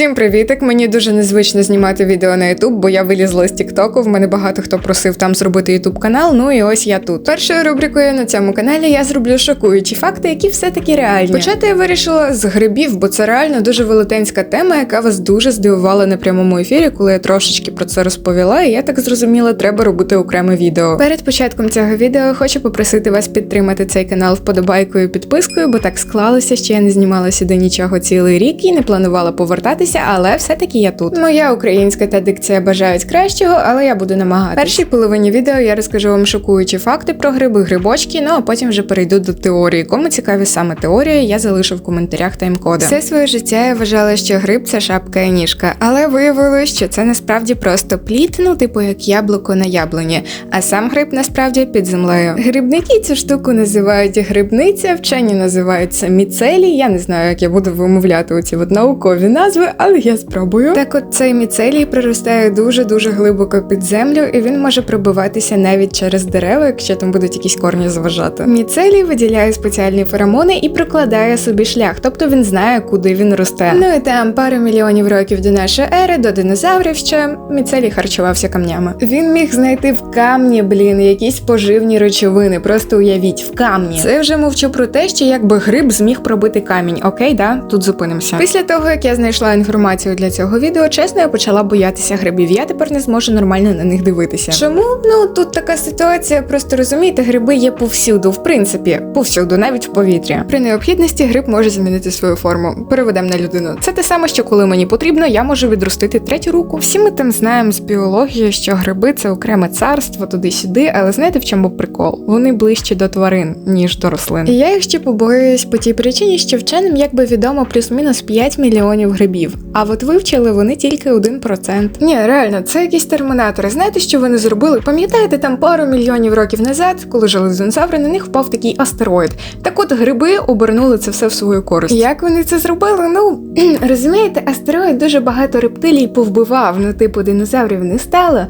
Всім привітик! Мені дуже незвично знімати відео на Ютуб, бо я вилізла з Тіктоку. В мене багато хто просив там зробити Ютуб канал. Ну і ось я тут. Першою рубрикою на цьому каналі я зроблю шокуючі факти, які все-таки реальні. Почати я вирішила з грибів, бо це реально дуже велетенська тема, яка вас дуже здивувала на прямому ефірі, коли я трошечки про це розповіла. І я так зрозуміла, треба робити окреме відео. Перед початком цього відео хочу попросити вас підтримати цей канал вподобайкою підпискою, бо так склалося, що я не знімала сюди нічого цілий рік і не планувала повертатися, але все-таки я тут. Моя українська та дикція бажають кращого, але я буду намагатися. Першій половині відео я розкажу вам шокуючі факти про гриби, грибочки, ну а потім вже перейду до теорії. Кому цікаві саме теорії, я залишу в коментарях тайм-коди. Все своє життя я вважала, що гриб це шапка і ніжка, але виявилось, що це насправді просто плід, ну типу як яблуко на яблуні, а сам гриб насправді під землею. Грибники цю штуку називають грибниця, вчені називають це міцелій. Я не знаю, як я буду вимовляти оці от наукові назви, але я спробую. Так от цей міцелій проростає дуже-дуже глибоко під землю, і він може пробиватися навіть через дерева, якщо там будуть якісь корні заважати. Міцелій виділяє спеціальні феромони і прокладає собі шлях, тобто він знає, куди він росте. Ну і там пару мільйонів років до нашої ери, до динозаврів ще міцелій харчувався камнями. Він міг знайти в камні, блін, якісь поживні речовини. Просто уявіть, в камні. Це вже мовчу про те, що якби гриб зміг пробити камінь. Окей, да, тут зупинимося. Після того, як я знайшла інформацію для цього відео, чесно, я почала боятися грибів. Я тепер не зможу нормально на них дивитися. Чому? Ну тут така ситуація, просто розумієте, гриби є повсюду, в принципі, повсюду, навіть в повітрі. При необхідності гриб може змінити свою форму. Переведемо на людину. Це те саме, що коли мені потрібно, я можу відростити третю руку. Всі ми там знаємо з біології, що гриби це окреме царство туди-сюди, але знаєте в чому прикол? Вони ближче до тварин, ніж до рослин. І я їх ще побоююсь по тій причині, що вченим якби відомо плюс-мінус 5 мільйонів грибів. А от вивчили вони тільки 1%. Ні, реально, це якісь термінатори. Знаєте, що вони зробили? Пам'ятаєте, там пару мільйонів років назад, коли жили динозаври, на них впав такий астероїд. Так от гриби обернули це все в свою користь. Як вони це зробили? Ну розумієте, астероїд дуже багато рептилій повбивав. Ну, типу, динозаврів не стало.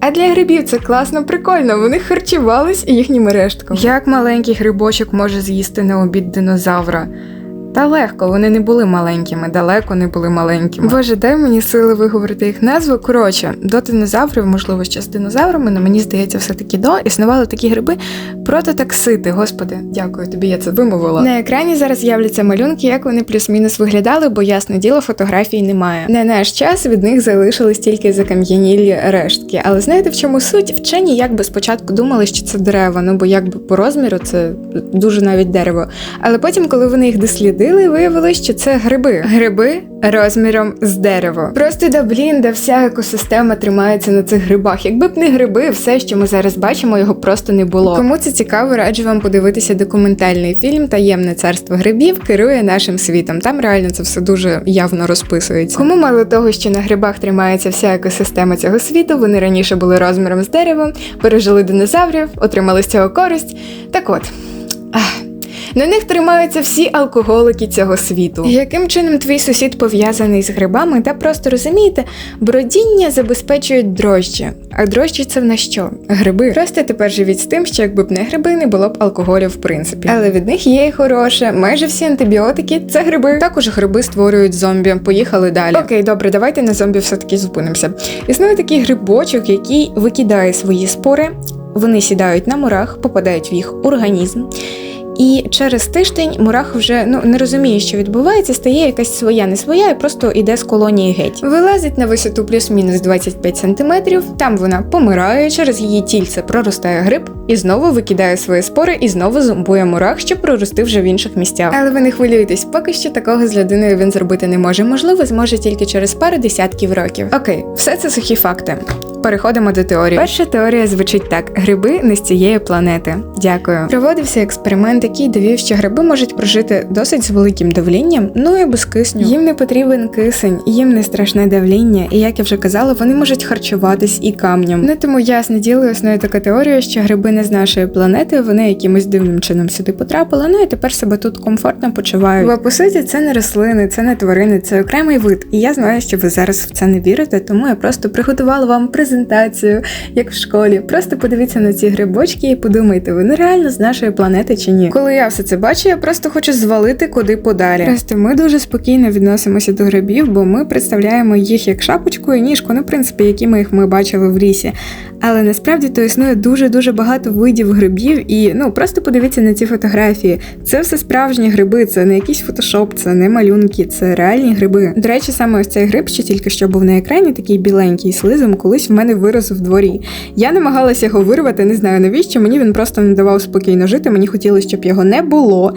А для грибів це класно, прикольно. Вони харчувались їхніми рештками. Як маленький грибочок може з'їсти на обід динозавра? Та легко, вони не були маленькими, далеко не були маленькими. Боже, дай мені сили виговорити їх назву. Коротше, до динозаврів, можливо, ще з динозаврами, але мені здається, все-таки до існували такі гриби прототаксити. Господи, дякую тобі, я це вимовила. На екрані зараз з'являться малюнки, як вони плюс-мінус виглядали, бо ясне діло, фотографій немає. На наш час від них залишились тільки закам'янілі рештки. Але знаєте, в чому суть? Вчені якби спочатку думали, що це дерева, ну бо якби по розміру це дуже навіть дерево. Але потім, коли вони їх дослідили, виявилось, що це гриби. Гриби розміром з дерево. Просто да блін, да вся екосистема тримається на цих грибах. Якби б не гриби, все, що ми зараз бачимо, його просто не було. Кому це цікаво, раджу вам подивитися документальний фільм Таємне царство грибів керує нашим світом. Там реально це все дуже явно розписується. Кому мало того, що на грибах тримається вся екосистема цього світу, вони раніше були розміром з дерева, пережили динозаврів, отримали з цього користь. Так от. Ах. На них тримаються всі алкоголики цього світу. Яким чином твій сусід пов'язаний з грибами, та просто розумієте, бродіння забезпечують дрожджі. А дрожджі це в на що? Гриби. Просто тепер живіть з тим, що якби б не гриби, не було б алкоголю в принципі. Але від них є і хороше. Майже всі антибіотики це гриби. Також гриби створюють зомбі. Поїхали далі. Окей, добре, давайте на зомбі все-таки зупинимося. Існує такий грибочок, який викидає свої спори. Вони сідають на мурах, попадають в їх організм. І через тиждень мурах вже ну не розуміє, що відбувається, стає якась своя, не своя, і просто йде з колонії геть. Вилазить на висоту плюс-мінус 25 сантиметрів. Там вона помирає, через її тільце проростає гриб і знову викидає свої спори, і знову зомбує мурах, щоб прорости вже в інших місцях. Але ви не хвилюйтесь, поки що такого з людиною він зробити не може. Можливо, зможе тільки через пару десятків років. Окей, все це сухі факти. Переходимо до теорії. Перша теорія звучить так: гриби не з цієї планети. Дякую. Проводився експеримент, який довів, що гриби можуть прожити досить з великим давлінням, ну і без кисню. Їм не потрібен кисень, їм не страшне давління, і як я вже казала, вони можуть харчуватись і камнем. Ну тому ясне діло існує така теорія, що гриби не з нашої планети, вони якимось дивним чином сюди потрапили. Ну і тепер себе тут комфортно почувають. Бо по суті, це не рослини, це не тварини, це окремий вид. І я знаю, що ви зараз в це не вірите, тому я просто приготувала вам презент презентацію, як в школі. Просто подивіться на ці грибочки і подумайте, вони реально з нашої планети чи ні. Коли я все це бачу, я просто хочу звалити куди подалі. Просто ми дуже спокійно відносимося до грибів, бо ми представляємо їх як шапочку і ніжку, ну, в принципі, які ми їх ми бачили в лісі. Але насправді то існує дуже дуже багато видів грибів, і ну просто подивіться на ці фотографії. Це все справжні гриби, це не якийсь фотошоп, це не малюнки, це реальні гриби. До речі, саме ось цей гриб, що тільки що був на екрані, такий біленький слизом, колись в вирос в дворі. Я намагалася його вирвати, не знаю навіщо. Мені він просто не давав спокійно жити. Мені хотілося, щоб його не було.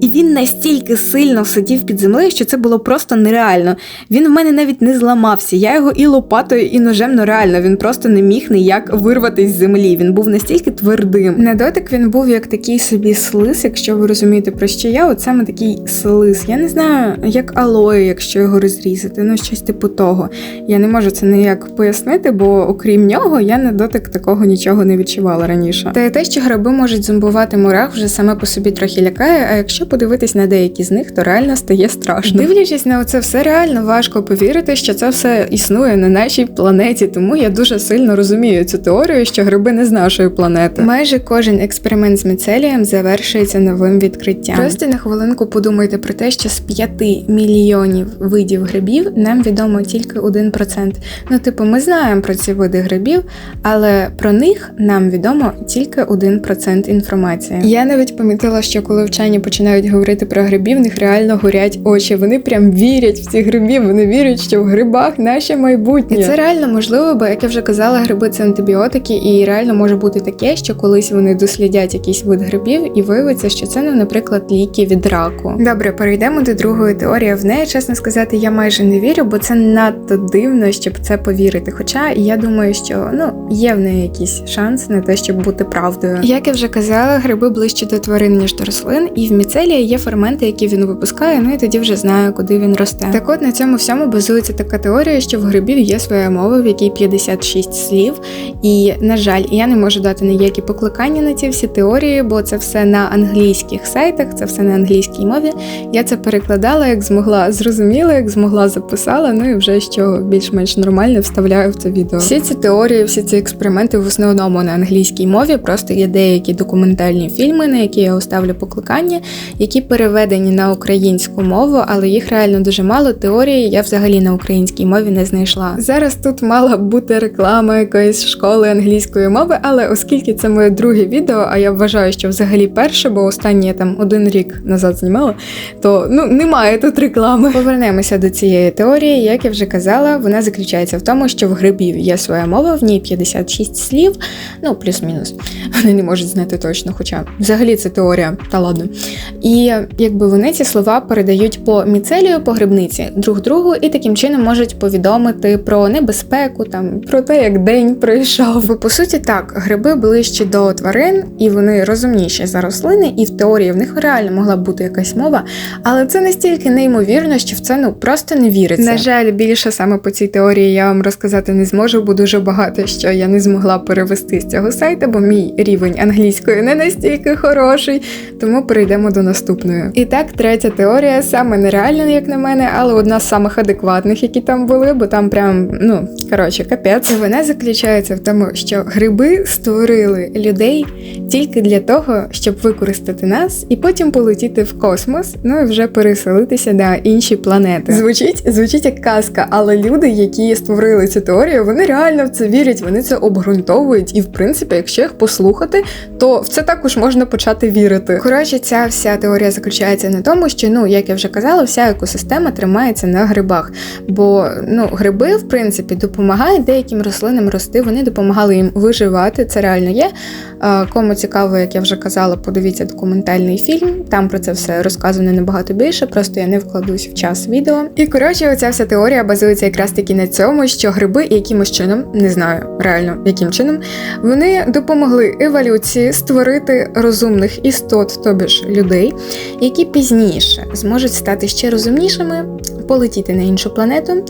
І він настільки сильно сидів під землею, що це було просто нереально. Він в мене навіть не зламався. Я його і лопатою, і ножем, ну реально, він просто не міг ніяк вирватися з землі. Він був настільки твердим. На дотик він був як такий собі слиз, якщо ви розумієте про що я, от саме такий слиз. Я не знаю, як алоє, якщо його розрізати, ну щось типу того. Я не можу це ніяк пояснити, бо окрім нього я на дотик такого нічого не відчувала раніше. Та й те, що гриби можуть зомбувати мурах, вже саме по собі трохи лякає. А якщо подивитись на деякі з них, то реально стає страшно. Дивлячись на це все, реально важко повірити, що це все існує на нашій планеті. Тому я дуже сильно розумію цю теорію, що гриби не з нашої планети. Майже кожен експеримент з міцелієм завершується новим відкриттям. Просто на хвилинку подумайте про те, що з 5 мільйонів видів грибів нам відомо тільки 1%. Ну, типу, ми знаємо про ці види грибів, але про них нам відомо тільки 1% інформації. Я навіть помітила, що коли вчені починають говорити про грибів, в них реально горять очі. Вони прям вірять в ці грибів. Вони вірять, що в грибах наше майбутнє. І це реально можливо, бо як я вже казала, гриби це антибіотики, і реально може бути таке, що колись вони дослідять якийсь вид грибів, і виявиться, що це, ну, наприклад, ліки від раку. Добре, перейдемо до другої теорії. В неї, чесно сказати, я майже не вірю, бо це надто дивно, щоб це повірити. Хоча я думаю, що ну є в неї якийсь шанс на те, щоб бути правдою. Як я вже казала, гриби ближче до тварин ніж до рослин, і в міцелії є ферменти, які він випускає. Ну і тоді вже знаю, куди він росте. Так от на цьому всьому базується така теорія, що в грибів є своя мова, в якій 56 слів. І на жаль, я не можу дати ніякі покликання на ці всі теорії, бо це все на англійських сайтах, це все на англійській мові. Я це перекладала як змогла, зрозуміла, як змогла записала. Ну і вже що більш-менш нормально вставляю в це відео. Всі ці теорії, всі ці експерименти в основному на англійській мові. Просто є деякі документальні фільми, на які я оставлю покликання, які переведені на українську мову, але їх реально дуже мало. Теорії я взагалі на українській мові не знайшла. Зараз тут мала б бути реклама якоїсь школи англійської мови, але оскільки це моє друге відео, а я вважаю, що взагалі перше, бо останнє там один рік назад знімала, то ну немає тут реклами. Повернемося до цієї теорії. Як я вже казала, вона заключається в тому, що в грибів є своя мова, в ній 56 слів, ну плюс-мінус. Вони не можуть знати точно, хоча взагалі це теорія, та ладно. І якби вони ці слова передають по міцелію, по грибниці друг другу, і таким чином можуть повідомити про небезпеку, там про те, як день пройшов. По суті, так, гриби ближче до тварин, і вони розумніші за рослини, і в теорії в них реально могла б бути якась мова, але це настільки неймовірно, що в це ну просто не віриться. На жаль, більше саме по цій теорії я вам розказати не зможу, дуже багато що я не змогла перевести з цього сайту, бо мій рівень англійської не настільки хороший. Тому перейдемо до наступної. І так, третя теорія саме нереальна, як на мене, але одна з самих адекватних, які там були, бо там прям ну коротше капець. Вона заключається в тому, що гриби створили людей тільки для того, щоб використати нас і потім полетіти в космос, ну і вже переселитися на інші планети. Звучить, звучить як казка, але люди, які створили цю теорію, вони реально в це вірять, вони це обґрунтовують. І в принципі, якщо їх послухати, то в це також можна почати вірити. Коротше, ця вся теорія заключається на тому, що ну, як я вже казала, вся екосистема тримається на грибах. Бо ну, гриби, в принципі, допомагають деяким рослинам рости, вони допомагали їм виживати. Це реально є. Кому цікаво, як я вже казала, подивіться документальний фільм. Там про це все розказано набагато більше, просто я не вкладусь в час відео. І коротше, оця вся теорія базується якраз таки на цьому, що гриби якимось чином, не знаю реально яким чином, вони допомогли еволюції створити розумних істот, тобі ж людей, які пізніше зможуть стати ще розумнішими, полетіти на іншу планету,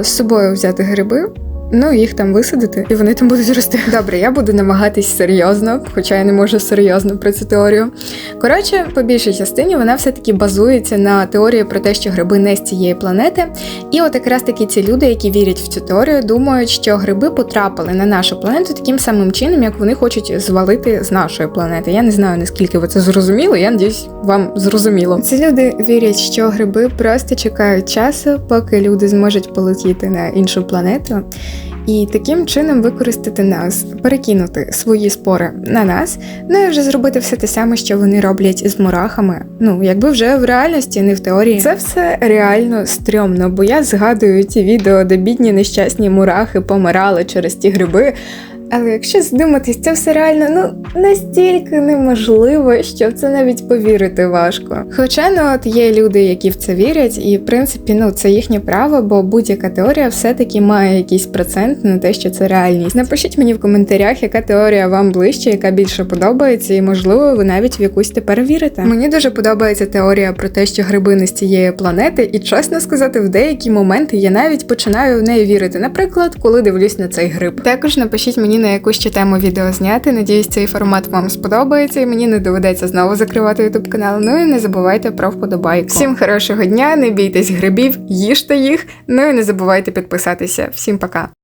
з собою взяти гриби Ну, їх там висадити, і вони там будуть рости. Добре, я буду намагатись серйозно, хоча я не можу серйозно про цю теорію. Коротше, по більшій частині вона все-таки базується на теорії про те, що гриби не з цієї планети. І от якраз таки ці люди, які вірять в цю теорію, думають, що гриби потрапили на нашу планету таким самим чином, як вони хочуть звалити з нашої планети. Я не знаю наскільки ви це зрозуміли. Я надіюсь, вам зрозуміло. Ці люди вірять, що гриби просто чекають часу, поки люди зможуть полетіти на іншу планету. І таким чином використати нас, перекинути свої спори на нас, ну і вже зробити все те саме, що вони роблять з мурахами. Ну, якби вже в реальності, не в теорії. Це все реально стрьомно, бо я згадую ті відео, де бідні нещасні мурахи помирали через ті гриби. Але якщо задуматись, це все реально ну настільки неможливо, що в це навіть повірити важко. Хоча ну от є люди, які в це вірять, і в принципі ну це їхнє право, бо будь-яка теорія все-таки має якийсь процент на те, що це реальність. Напишіть мені в коментарях, яка теорія вам ближче, яка більше подобається, і можливо ви навіть в якусь тепер вірите. Мені дуже подобається теорія про те, що гриби не з цієї планети, і чесно сказати, в деякі моменти я навіть починаю в неї вірити. Наприклад, коли дивлюсь на цей гриб. Також напишіть на яку ще тему відео зняти. Надіюсь, цей формат вам сподобається, і мені не доведеться знову закривати ютуб канал. Ну і не забувайте про вподобайку. Всім хорошого дня, не бійтесь грибів, їжте їх. Ну і не забувайте підписатися. Всім пока.